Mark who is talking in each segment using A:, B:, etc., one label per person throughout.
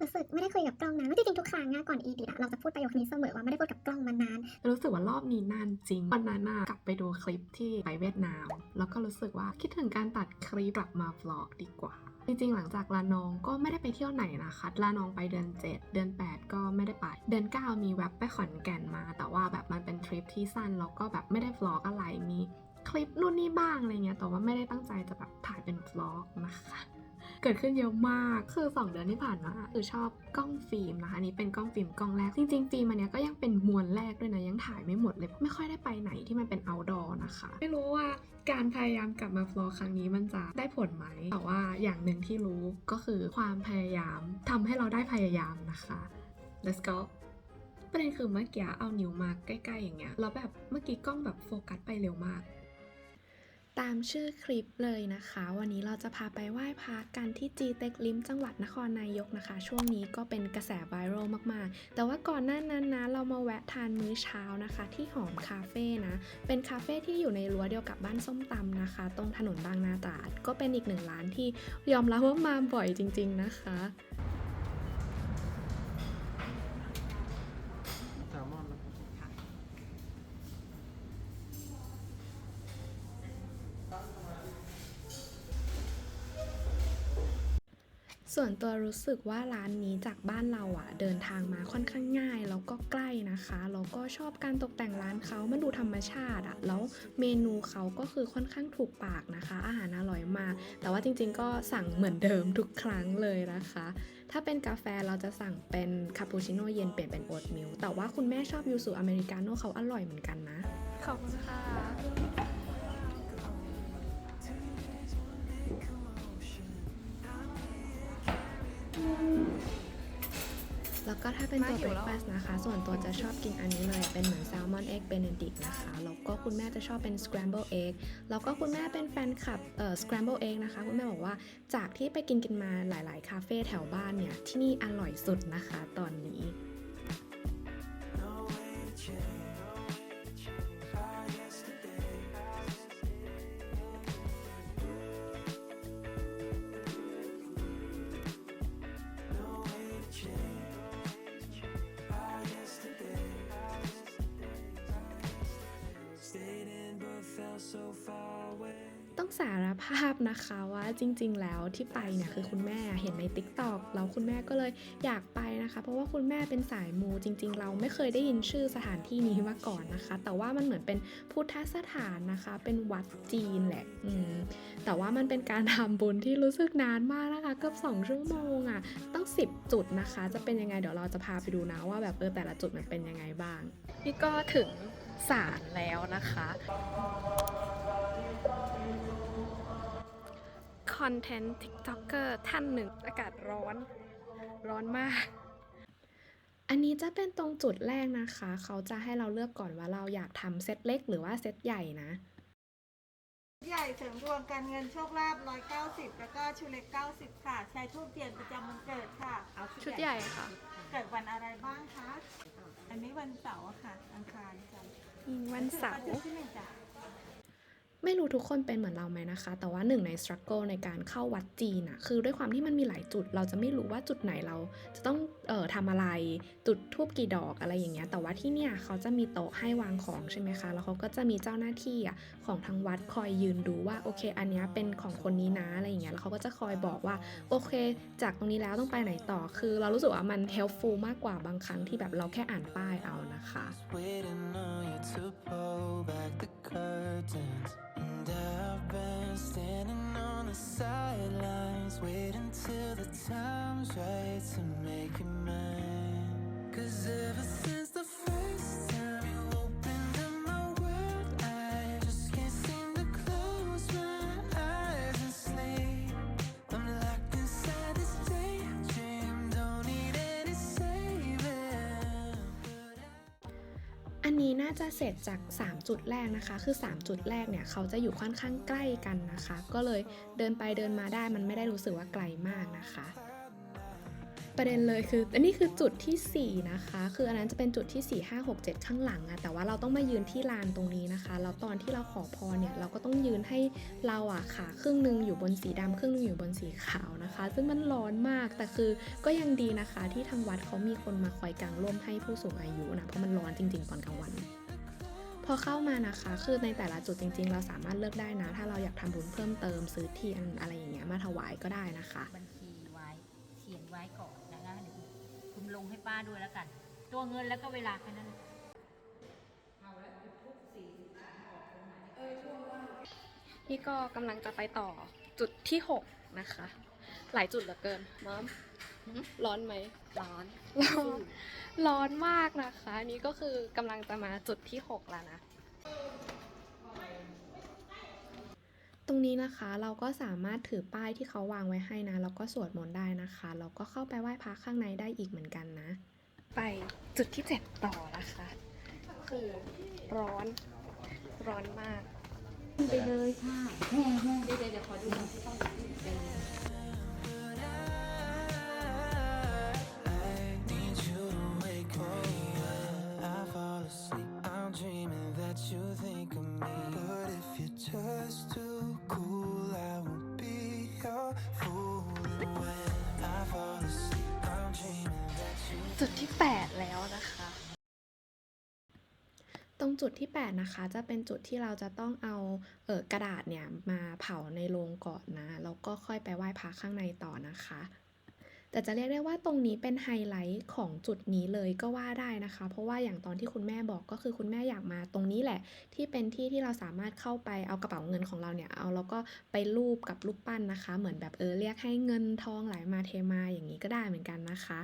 A: รู้สึกไม่ได้คุยกับกล้องนานว่จริงทุกครั้งอะก่อนอีดิทอะเราจะพูดประโยคนี้เสมอว่าไม่ได้พูดกับกล้องมานาน
B: รู้สึกว่ารอบนี้นานจริงวันนั้นน่ะกลับไปดูคลิปที่ไปเวียดนาม แล้วก็รู้สึกว่าคิดถึงการตัดคลิปกลับมาวล็อกดีกว่าจริงๆ หลังจากลานองก็ไม่ได้ไปเที่ยวไหนนะคะลานองไปเดือน 7 เดือน 8 ก็ไม่ได้ไป เดือน 9 มีแวบไปขอนแก่นมา แต่ว่าแบบมันเป็นทริปที่สั้นแล้วก็แบบไม่ได้วล็อกอะไร มี คลิปนู่นนี่บ้างอะไรเงี้ยแต่ว่าไม่ได้ตั้งใจจะแบบถ่ายเป็นวล็อกนะคะ เกิดขึ้นเยอะมากคือ 2 เดือนที่ผ่านมาคือชอบกล้องฟิล์มนะคะนี้เป็นกล้องฟิล์มกล้องแรกจริงๆฟิล์มอันเนี้ยก็ยังเป็นมวลแรกด้วยนะยังถ่ายไม่หมดเลยไม่ค่อยได้ไปไหนที่มันเป็น outdoor นะคะ ไม่รู้ว่าการพยายามกลับมาฟลอครั้งนี้มันจะได้ผลไหมแต่ว่าอย่างหนึ่งที่รู้ก็คือความพยายามทำให้เราได้พยายามนะคะ let's go ประเด็นคือเมื่อกี้เอานิ้วมาใกล้ ๆ อย่างเงี้ยแล้วแบบเมื่อกี้กล้องแบบโฟกัสไปเร็วมาก ตามชื่อคลิปเลยนะคะ วันนี้เราจะพาไปไหว้พระกันที่จีเต็กลิมจังหวัดนครนายกนะคะ ช่วงนี้ก็เป็นกระแสไวรัลมากๆ แต่ว่าก่อนหน้านั้นนะ เรามาแวะทานมื้อเช้านะคะ ที่หอมคาเฟ่นะ เป็นคาเฟ่ที่อยู่ในรั้วเดียวกับบ้านส้มตำนะคะ ตรงถนนบางนาตราดก็เป็นอีกหนึ่งร้านที่ยอมรับว่ามาบ่อยจริง ๆนะคะ ส่วนตัวรู้สึกว่าร้านนี้จากบ้านเราอะเดินทางมาค่อนข้างง่ายแล้วก็ใกล้นะคะแล้วก็ชอบการตกแต่งร้านเขามันดูธรรมชาติอะแล้วเมนูเขาก็คือค่อนข้างถูกปากนะคะ อาหารอร่อยมาก แต่ว่าจริงๆก็สั่งเหมือนเดิมทุกครั้งเลยนะคะ ถ้าเป็นกาแฟเราจะสั่งเป็นคาปูชิโน่เย็นเปลี่ยนเป็นโอ๊ตมิลแต่ว่าคุณแม่ชอบยูสุอเมริกาโน่เขาอร่อยเหมือนกันนะ
C: ขอบคุณค่ะ
B: แล้วก็ถ้าเป็นตัว
C: มาหิวแล้ว
B: breakfast นะคะ ส่วนตัวจะชอบกินอันนี้เลย เป็นเหมือน salmon egg benedict นะคะ แล้วก็คุณแม่จะชอบเป็น scramble egg แล้วก็คุณแม่เป็นแฟนคลับเอ่อ scramble egg นะคะ คุณแม่บอกว่าจากที่ไปกินกันมาหลาย ๆ คาเฟ่แถวบ้านเนี่ย ที่นี่อร่อยสุดนะคะตอนนี้
D: Stayed
B: นะคะว่าจริง ๆ แล้วที่ไปเนี่ยคือคุณแม่เห็นใน t ิ k t o k แล้วคุณแม่ก็เลยอยากไปนะคะ เพราะว่าคุณแม่เป็นสายมูจริง ๆ เราไม่เคยได้ยินชื่อสถานที่นี้มาก่อนนะคะ แต่ว่ามันเหมือนเป็นพุทธสถานนะคะ เป็นวัดจีนแหละอืมแต่ว่ามันเป็นการทำบุญที่รู้สึกนานมากนะคะเกือบ2ชั่วโมงอะ่ะตั้ง10 จุดนะคะ จะเป็นยังไงเดี๋ยวเราจะพาไปดูนะว่าแบบเออแต่ละจุดมันเป็นยังไงบ้าง
C: นี่ก็ถึงศาลแล้วนะคะ อนเทนต์ TikToker ท่านหนึ่ง อากาศร้อน ร้อนมาก
B: อันนี้จะเป็นตรงจุดแรกนะคะ เขาจะให้เราเลือกก่อนว่าเราอยากทำเซตเล็กหรือว่าเซตใหญ่นะ
E: ใหญ่เสริมดวงการเงินโชคลาภ190 แล้วก็ชุดเล็ก 90 ค่ะ ใช้ทูบเทียนประจำวันเกิดค่ะเอา
C: ชุดใหญ่ค่ะ
E: เกิดวันอะไรบ้างคะ อันนี้วันเสาร์อะค่ะ อังคารค่ะ
C: วันเสาร์
E: จุดที่หนึ่งจ้ะ
B: ไม่รู้ทุกคนเป็นเหมือนเราไหมนะคะ แต่ว่าหนึ่งในสครัลเกิลในการเข้าวัดจีนอะคือด้วยความที่มันมีหลายจุด เราจะไม่รู้ว่าจุดไหนเราจะต้องเอ่อทำอะไร จุดทูบกี่ดอกอะไรอย่างเงี้ย แต่ว่าที่เนี่ยเขาจะมีโต๊ะให้วางของใช่ไหมคะ แล้วเขาก็จะมีเจ้าหน้าที่อะของทางวัดคอยยืนดูว่าโอเค อันเนี้ยเป็นของคนนี้นะอะไรอย่างเงี้ย แล้วเขาก็จะคอยบอกว่าโอเค จากตรงนี้แล้วต้องไปไหนต่อ คือเรารู้สึกว่ามัน helpful มากกว่าบางครั้งที่แบบเราแค่อ่านป้ายเอานะคะ
D: curtains. And I've been standing on the sidelines, waiting till the time's right to make it mine. Cause ever since
B: นี้น่าจะเสร็จจาก 3 จุดแรกนะคะ คือ 3 จุดแรกเนี่ยเขาจะอยู่ค่อนข้างใกล้กันนะคะ ก็เลยเดินไปเดินมาได้มันไม่ได้รู้สึกว่าไกลมากนะคะ ประเด็นเลยคืออันนี้คือจุดทีสี่ 4 นะคะ คืออันนั้นจะเป็นจุดที่ 4 5 6 7 ข้างหลังอะแต่ว่าเราต้องมายืนที่ลานตรงนี้นะคะแล้วตอนที่เราขอพรเนี่ยเราก็ต้องยืนให้เราอะขาครึ่งหนึ่งอยู่บนสีดำครึ่งหนึงอยู่บนสีขาวนะคะ ซึ่งมันร้อนมากแต่คือก็ยังดีนะคะที่ทางวัดเขามีคนมาคอยกางร่มให้ผู้สูงอายุนะเพราะมันร้อนจริง ๆ ตอนกลางวันพอเข้ามานะคะ คือในแต่ละจุดจริง ๆ เราสามารถเลือกได้นะ ถ้าเราอยากทำบุญเพิ่มเติมซื้อเทียนอะไรอย่างเงี้ยมาถวายก็ได้นะคะ
F: บัญชีไว้เขียนไว้ก่อนนะคะเดี๋ยวคุณ ลงให้ป้าด้วยแล้วกัน ตัวเงินแล้วก็เวลาแค่นั้น
C: นี่ก็กำลังจะไปต่อจุดที่ 6 นะคะ หลายจุดเหลือเกินมอมร้อนไหมร้อนร้อน ร้อนมากนะคะ นี่ก็คือกำลังจะมาจุดที่ 6 แล้วนะ
B: ตรงนี้นะคะเราก็สามารถถือป้ายที่เขาวางไว้ให้นะแล้วก็สวดมนต์ได้นะคะแล้วก็เข้าไปไหว้พระข้างในได้อีกเหมือนกันนะ
C: ไปจุดที่ 7 ต่อนะคะ คือร้อนร้อนมาก
F: ไปเลยค่ะเดี๋ยวเดี๋ยวขอดูหน่อย ต
B: รงจุดที่ 8 นะคะ จะเป็นจุดที่เราจะต้องเอาเออกระดาษเนี่ยมาเผาในโรงก่อนนะแล้วก็ค่อยไปไหว้พระข้างในต่อนะคะ แต่จะเรียกได้ว่าตรงนี้เป็นไฮไลท์ของจุดนี้เลยก็ว่าได้นะคะ เพราะว่าอย่างตอนที่คุณแม่บอกก็คือคุณแม่อยากมาตรงนี้แหละ ที่เป็นที่ที่เราสามารถเข้าไปเอากระเป๋าเงินของเราเนี่ยเอาแล้วก็ไปรูปกับรูปปั้นนะคะ เหมือนแบบเออเรียกให้เงินทองไหลมาเทมาอย่างนี้ก็ได้เหมือนกันนะคะ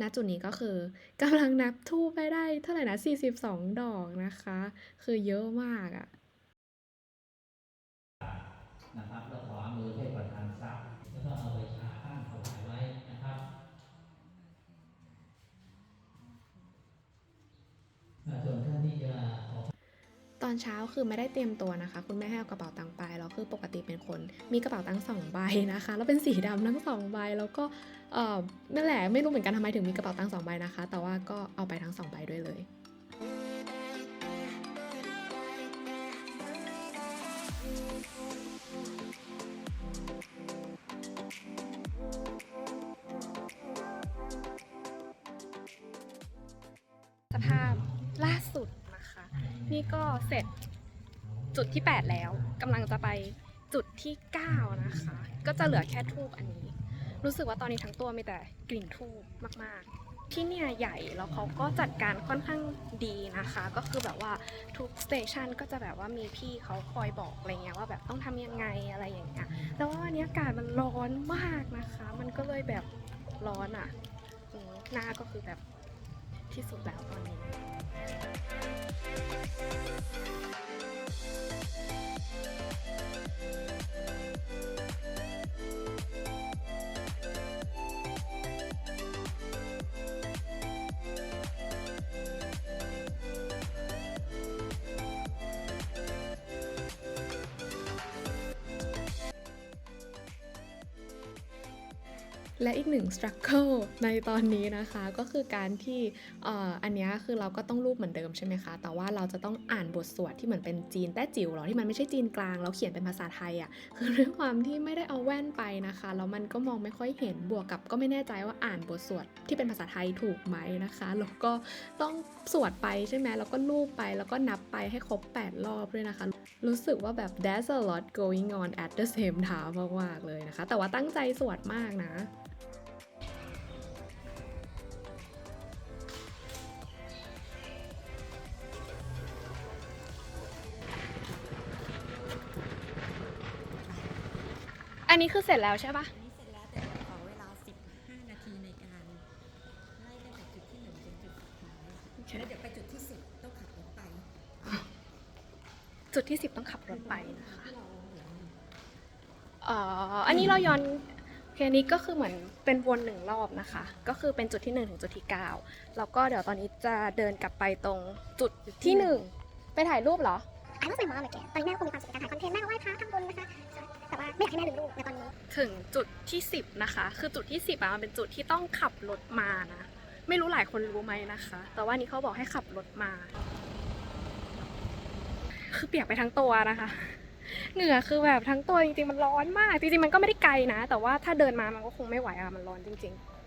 B: ณจุดนี้ก็คือกำลังนับทูบไปได้เท่าไหร่นะ 42 ดอกนะคะ คือเยอะมากอะ
G: นะครับแล้วขวามือให้ประธานทรัพย์แล้วก็เอาใบชาตั้งถวายไว้นะครับอ่าส่วนท่านที่จะขอ
B: ต อนเช้าคือไม่ได้เตรียมตัวนะคะ คุณแม่ให้เอากระเป๋าตังค์ไปแล้วคือปกติเป็นคน มีกระเป๋าตังค์สองใบนะคะ แล้วเป็นสีดำทั้งสองใบแล้วก็เออนั่นแหละไม่รู้เหมือนกันทำไมถึงมีกระเป๋าตังค์สองใบนะคะ แต่ว่าก็เอาไปทั้งสองใบด้วยเลย
C: ก็เสร็จจุดที่ 8 แล้วกำลังจะไปจุดที่ 9 นะคะ ก็จะเหลือแค่ทูบอันนี้ รู้สึกว่าตอนนี้ทั้งตัวมีแต่กลิ่นทูบมากๆ ที่เนี่ยใหญ่แล้วเขาก็จัดการค่อนข้างดีนะคะ ก็คือแบบว่าทุกสเตชันก็จะแบบว่ามีพี่เขาคอยบอกอะไรเงี้ยว่าแบบต้องทำยังไงอะไรอย่างเงี้ยแล้วว่าวันนี้อากาศมันร้อนมากนะคะ มันก็เลยแบบร้อนอะ่ะหน้าก็คือแบบที่สุดแล้วตอนนี้ Thank you.
B: และอีกหนึ่ง struggle ในตอนนี้นะคะก็คือการที่เอ่ออันนี้คือเราก็ต้องรูปเหมือนเดิมใช่ไหมคะ แต่ว่าเราจะต้องอ่านบทสวดที่เหมือนเป็นจีนแต้จิ๋วหรอที่มันไม่ใช่จีนกลางแล้วเขียนเป็นภาษาไทยอะ่ะคือด้วยความที่ไม่ได้เอาแว่นไปนะคะแล้วมันก็มองไม่ค่อยเห็นบวกกับก็ไม่แน่ใจว่าอ่านบทสวดที่เป็นภาษาไทยถูกไหมนะคะแล้วก็ต้องสวดไปใช่ไหมแล้วก็รูปไปแล้วก็นับไปให้ครบ 8 รอบด้วยนะคะ รู้สึกว่าแบบ there's a lot going on at the same time มากๆเลยนะคะ แต่ว่าตั้งใจสวดมากนะ
C: อันนี้คือเสร็จแล้วใช่ปะ
F: อันนี้เสร็จแล้วแต่ขอเวลา 15 นาทีในการไล่ตั้งแต่จุดที่1จนจุดสุดท้ายแล้วเดี๋ยวไปจุดที่10ต้องขับรถไป
C: จุดที่10ต้องขับรถไปนะคะอ๋อ อันนี้เราย้อนโอเคอันนี้ก็คือเหมือนเป็นวนหนึ่งรอบนะคะ ก็คือเป็นจุดที่1ถึงจุดที่9แล้วก็เดี๋ยวตอนนี้จะเดินกลับไปตรงจุดที่1ไปถ่ายรูปเหรอ
A: I lost my mom again ตอนนี้แม่คงมีความสุขกับการถ่ายคอนเทนต์แม่ก็ไหว้พระทำบุญนะคะ แต่ว่าไม่อยากให้แม่ลืมลูกในตอนนี้
B: ถึงจุดที่ 10 นะคะ คือจุดที่ 10อะมันเป็นจุดที่ต้องขับรถมานะ ไม่รู้หลายคนรู้ไหมนะคะ แต่ว่านี่เขาบอกให้ขับรถมา คือเปียกไปทั้งตัวนะคะ เหนื่อคือแบบทั้งตัวจริงๆมันร้อนมาก จริงๆมันก็ไม่ได้ไกลนะ แต่ว่าถ้าเดินมามันก็คงไม่ไหวอะมันร้อนจริง ๆ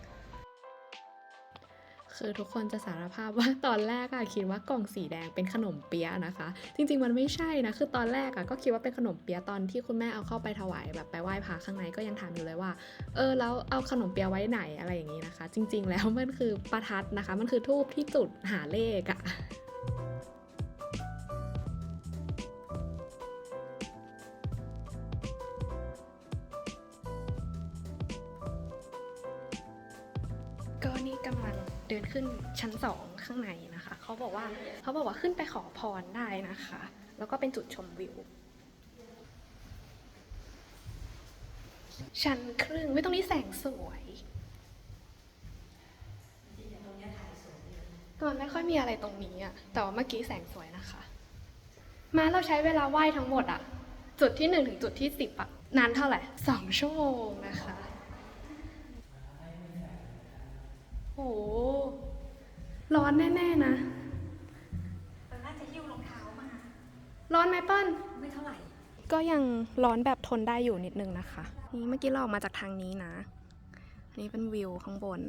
H: คือทุกคนจะสารภาพว่าตอนแรกอะคิดว่ากล่องสีแดงเป็นขนมเปี๊ยะนะคะ จริง ๆ มันไม่ใช่นะ คือตอนแรกอะก็คิดว่าเป็นขนมเปี๊ยะตอนที่คุณแม่เอาเข้าไปถวายแบบไปไหว้พระข้างในก็ยังถามอยู่เลยว่า เออแล้วเอาขนมเปี๊ยะไว้ไหนอะไรอย่างนี้นะคะ จริง ๆ แล้วมันคือประทัดนะคะ มันคือทูบที่จุดหาเลขอะ
B: ก็นี่กำลัง เดินขึ้นชั้นสองข้างในนะคะ เขาบอกว่าเขาบอกว่าขึ้นไปขอพรได้นะคะ แล้วก็เป็นจุดชมวิว ชั้นครึ่งไม่ตรงนี้แสงสวยแต่มันไม่ค่อยมีอะไรตรงนี้อะแต่ว่าเมื่อกี้แสงสวยนะคะ มาเราใช้เวลาไหว้ทั้งหมดอะจุดที่หนึ่งถึงจุดที่สิบอะนานเท่าไหร่สองชั่วโมงนะคะ โห ร้อนแน่ๆนะ
F: แต่น่าจะหิ้วรองเท้ามา
B: ร้อนไหมเปิ้ล
F: ไม่เท่าไหร่
B: ก็ยังร้อนแบบทนได้อยู่นิดนึงนะคะ นี่เมื่อกี้เราออกมาจากทางนี้นะ อันนี้เป็นวิวข้างบน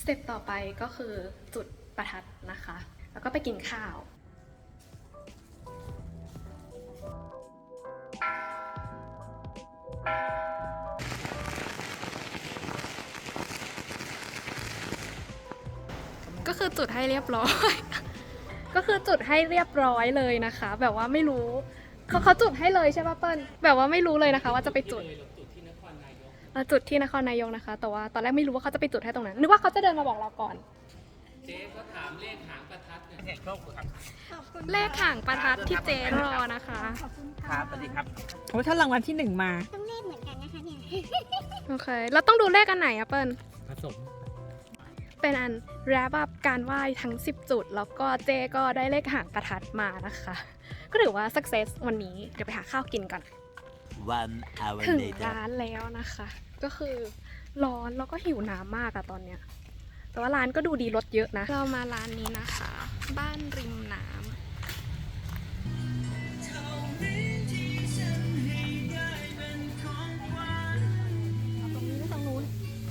B: สเต็ปต่อไปก็คือจุดประทัดนะคะ แล้วก็ไปกินข้าว ก็คือจุดให้เรียบร้อย ก็คือจุดให้เรียบร้อยเลยนะคะ แบบว่าไม่รู้เขาเขาจุดให้เลยใช่ป่ะเปิ้ลแบบว่าไม่รู้เลยนะคะ ว่าจะไปจุดเราจุดที่นครนายกนะคะ แต่ว่าตอนแรกไม่รู้ว่าเขาจะไปจุดให้ตรงนั้นนึกว่าเขาจะเดินมาบอกเราก่อน
E: เจ๊ก็ถามเลขหางประทัดเนี่ย
B: เลขห่างประทัดที่เจรอนะคะ
I: ครับสวัสดีครับโอ้ถ้ารางวัลที่หนึ่งมา
A: ต้องเลขเหมือนกันนะคะเนี่ย
B: โอเคเราต้องดูเลขอันไหนอะเปิ้ล
E: ผสม
B: เป็นอัน wrap up การไหว้ทั้ง 10 จุด แล้วก็เจก็ได้เลขห่างประทัดมานะคะ ก็ถือว่า success วันนี้เดี๋ยวไปหาข้าวกินก่อน
J: One hour
B: ถึง
J: later.
B: ร้านแล้วนะคะ ก็คือร้อนแล้วก็หิวน้ำมากอะตอนเนี้ย แต่ว่าร้านก็ดูดีรถเยอะนะ เรามาร้านนี้นะคะ บ้านริมน้ำเอาตรงนี้หรือตรงนู้น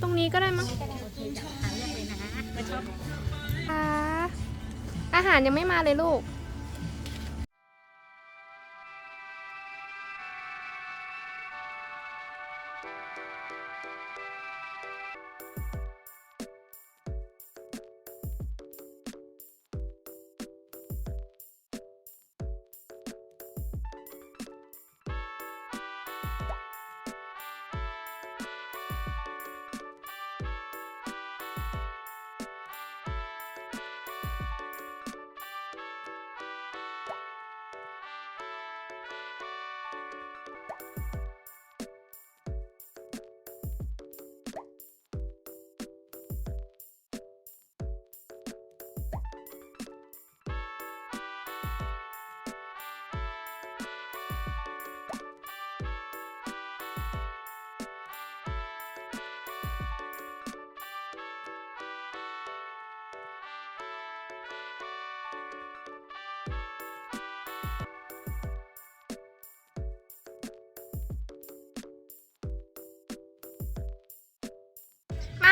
B: ตรงนี้ก็ ได้มั้งค่ะอาหารยังไม่มาเลยลูก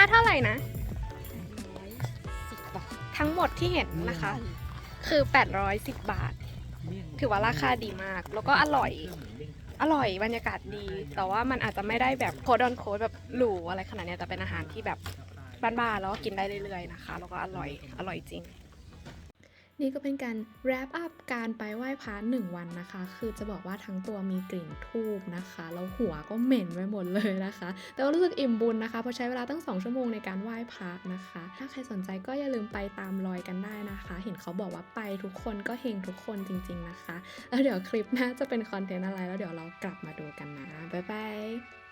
B: เท่าไหร่นะทั้งหมดที่เห็นนะคะ คือ 810 บาท ถือว่าราคาดีมาก แล้วก็อร่อย อร่อยบรรยากาศดี แต่ว่ามันอาจจะไม่ได้แบบโคดอนโคดแบบหรูอะไรขนาดเนี้ยแต่เป็นอาหารที่แบบบ้านๆแล้วก็กินได้เรื่อยๆนะคะ แล้วก็อร่อย อร่อยจริง
H: นี่ก็เป็นการ wrap up การไปไหว้พระหนึ่งวันนะคะ คือจะบอกว่าทั้งตัวมีกลิ่นทูบนะคะ แล้วหัวก็เหม็นไปหมดเลยนะคะ แต่ว่ารู้สึกอิ่มบุญนะคะ เพราะใช้เวลาตั้ง 2 ชั่วโมงในการไหว้พระนะคะ ถ้าใครสนใจก็อย่าลืมไปตามรอยกันได้นะคะ เห็นเขาบอกว่าไปทุกคนก็เฮงทุกคนจริง ๆนะคะ แล้วเดี๋ยวคลิปหน้าจะเป็นคอนเทนต์อะไร แล้วเดี๋ยวเรากลับมาดูกันนะ บ๊ายบาย